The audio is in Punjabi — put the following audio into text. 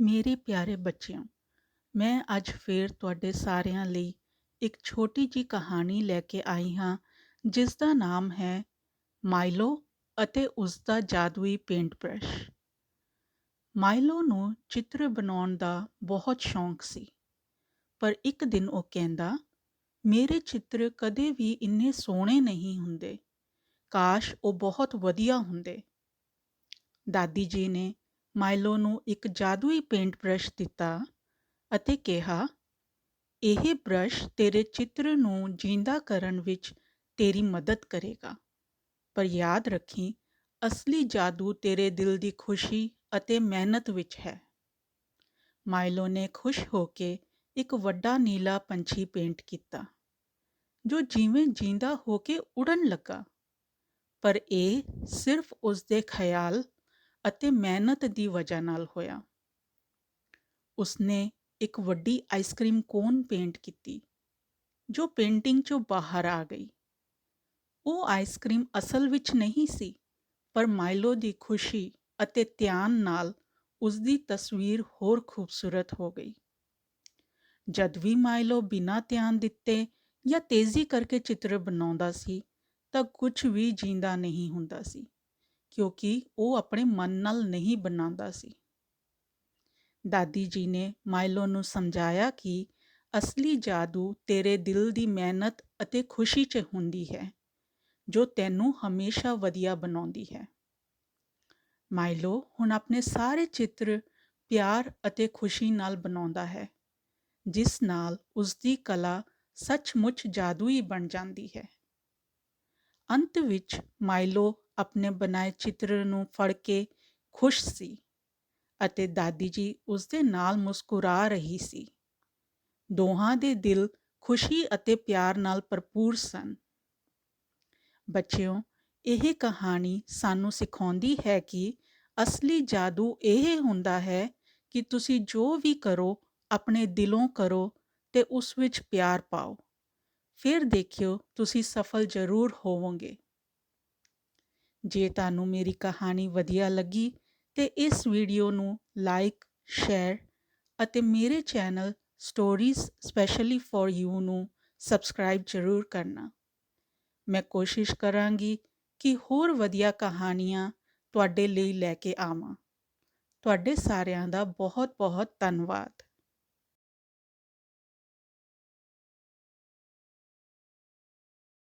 ਮੇਰੇ ਪਿਆਰੇ ਬੱਚਿਓ, ਮੈਂ ਅੱਜ ਫੇਰ ਤੁਹਾਡੇ ਸਾਰਿਆਂ ਲਈ ਇੱਕ ਛੋਟੀ ਜੀ ਕਹਾਣੀ ਲੈ ਕੇ ਆਈ ਹਾਂ, ਜਿਸ ਦਾ ਨਾਮ ਹੈ ਮਾਈਲੋ ਅਤੇ ਉਸ ਦਾ ਜਾਦੂਈ ਪੇਂਟ ਬ੍ਰਸ਼ ਮਾਈਲੋ ਨੂੰ ਚਿੱਤਰ ਬਣਾਉਣ ਦਾ ਬਹੁਤ ਸ਼ੌਂਕ ਸੀ, ਪਰ ਇੱਕ ਦਿਨ ਉਹ ਕਹਿੰਦਾ, ਮੇਰੇ ਚਿੱਤਰ ਕਦੇ ਵੀ ਇੰਨੇ ਸੋਹਣੇ ਨਹੀਂ ਹੁੰਦੇ। ਕਾਸ਼ ਉਹ ਬਹੁਤ ਵਧੀਆ ਹੁੰਦੇ। ਦਾਦੀ ਜੀ ਨੇ ਮਾਇਲੋ ਨੂੰ ਇੱਕ ਜਾਦੂਈ ਪੇਂਟ ਬ੍ਰਸ਼ ਦਿੱਤਾ ਅਤੇ ਕਿਹਾ, ਇਹ ਬ੍ਰਸ਼ ਤੇਰੇ ਚਿੱਤਰ ਨੂੰ ਜਿੰਦਾ ਕਰਨ ਵਿੱਚ ਤੇਰੀ ਮਦਦ ਕਰੇਗਾ। ਪਰ ਯਾਦ ਰੱਖੀ, ਅਸਲੀ ਜਾਦੂ ਤੇਰੇ ਦਿਲ ਦੀ ਖੁਸ਼ੀ ਅਤੇ ਮਿਹਨਤ ਵਿੱਚ ਹੈ ਮਾਇਲੋ ਨੇ ਖੁਸ਼ ਹੋ ਕੇ ਇੱਕ ਵੱਡਾ ਨੀਲਾ ਪੰਛੀ ਪੇਂਟ ਕੀਤਾ, ਜੋ ਜਿਵੇਂ ਜਿੰਦਾ ਹੋ ਕੇ ਉੜਨ ਲੱਗਾ। ਪਰ ਇਹ ਸਿਰਫ ਉਸ ਦੇ ਖਿਆਲ ਅਤੇ ਮਿਹਨਤ ਦੀ ਵਜ੍ਹਾ ਨਾਲ ਹੋਇਆ। ਉਸਨੇ ਇੱਕ ਵੱਡੀ ਆਈਸਕ੍ਰੀਮ ਕੋਨ ਪੇਂਟ ਕੀਤੀ, ਜੋ ਪੇਂਟਿੰਗ ਚੋਂ ਬਾਹਰ ਆ ਗਈ। ਉਹ ਆਈਸਕ੍ਰੀਮ ਅਸਲ ਵਿੱਚ ਨਹੀਂ ਸੀ, ਪਰ ਮਾਈਲੋ ਦੀ ਖੁਸ਼ੀ ਅਤੇ ਧਿਆਨ ਨਾਲ ਉਸ ਦੀ ਤਸਵੀਰ ਹੋਰ ਖੂਬਸੂਰਤ ਹੋ ਗਈ। ਜਦ ਵੀ ਮਾਈਲੋ ਬਿਨਾਂ ਧਿਆਨ ਦਿੱਤੇ ਜਾਂ ਤੇਜ਼ੀ ਕਰਕੇ ਚਿੱਤਰ ਬਣਾਉਂਦਾ ਸੀ, ਤਾਂ ਕੁਝ ਵੀ ਜਿੰਦਾ ਨਹੀਂ ਹੁੰਦਾ ਸੀ। ਕਿਉਂਕਿ ਉਹ ਆਪਣੇ ਮਨ ਨਾਲ ਨਹੀਂ ਬਣਾਉਂਦਾ ਸੀ। ਦਾਦੀ ਜੀ ਨੇ ਮਾਇਲੋ ਨੂੰ ਸਮਝਾਇਆ ਕਿ ਅਸਲੀ ਜਾਦੂ ਤੇਰੇ ਦਿਲ ਦੀ ਮਿਹਨਤ ਅਤੇ ਖੁਸ਼ੀ 'ਚ ਹੁੰਦੀ ਹੈ, ਜੋ ਤੈਨੂੰ ਹਮੇਸ਼ਾ ਵਧੀਆ ਬਣਾਉਂਦੀ ਹੈ। ਮਾਇਲੋ ਹੁਣ ਆਪਣੇ ਸਾਰੇ ਚਿੱਤਰ ਪਿਆਰ ਅਤੇ ਖੁਸ਼ੀ ਨਾਲ ਬਣਾਉਂਦਾ ਹੈ, ਜਿਸ ਨਾਲ ਉਸ ਦੀ ਕਲਾ ਸੱਚਮੁੱਚ ਜਾਦੂਈ ਬਣ ਜਾਂਦੀ ਹੈ। ਅੰਤ ਵਿੱਚ ਮਾਇਲੋ ਆਪਣੇ ਬਣਾਏ ਚਿੱਤਰ ਨੂੰ ਫੜ ਕੇ ਖੁਸ਼ ਸੀ ਅਤੇ ਦਾਦੀ ਜੀ ਉਸ ਦੇ ਨਾਲ ਮੁਸਕਰਾ ਰਹੀ ਸੀ। ਦੋਹਾਂ ਦੇ ਦਿਲ ਖੁਸ਼ੀ ਅਤੇ ਪਿਆਰ ਨਾਲ ਭਰਪੂਰ ਸਨ। ਬੱਚਿਓ, ਇਹ ਕਹਾਣੀ ਸਾਨੂੰ ਸਿਖਾਉਂਦੀ ਹੈ ਕਿ ਅਸਲੀ ਜਾਦੂ ਇਹ ਹੁੰਦਾ ਹੈ ਕਿ ਤੁਸੀਂ ਜੋ ਵੀ ਕਰੋ, ਆਪਣੇ ਦਿਲੋਂ ਕਰੋ ਤੇ ਉਸ ਵਿੱਚ ਪਿਆਰ ਪਾਓ। ਫਿਰ ਦੇਖਿਓ ਤੁਸੀਂ ਸਫਲ ਜ਼ਰੂਰ ਹੋਵੋਗੇ। ਜੇ ਤੁਹਾਨੂੰ ਮੇਰੀ ਕਹਾਣੀ ਵਧੀਆ ਲੱਗੀ ਤੇ ਇਸ ਵੀਡੀਓ ਨੂੰ ਲਾਈਕ ਸ਼ੇਅਰ ਅਤੇ ਮੇਰੇ channel stories specially for you ਨੂੰ ਸਬਸਕ੍ਰਾਈਬ ਜ਼ਰੂਰ ਕਰਨਾ। ਮੈਂ ਕੋਸ਼ਿਸ਼ ਕਰਾਂਗੀ ਕਿ ਹੋਰ ਵਧੀਆ ਕਹਾਣੀਆਂ ਤੁਹਾਡੇ ਲਈ ਲੈ ਕੇ ਆਵਾਂ। ਤੁਹਾਡੇ ਸਾਰਿਆਂ ਦਾ ਬਹੁਤ ਬਹੁਤ ਧੰਨਵਾਦ।